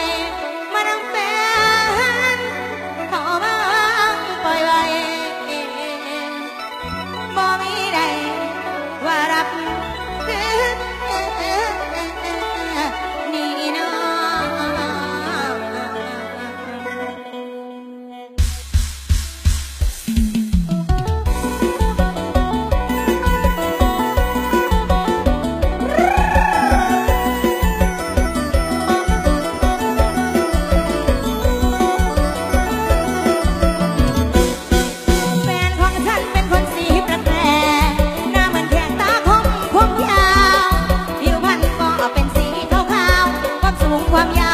time. 光ว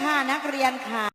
ค่ะนักเรียนค่ะ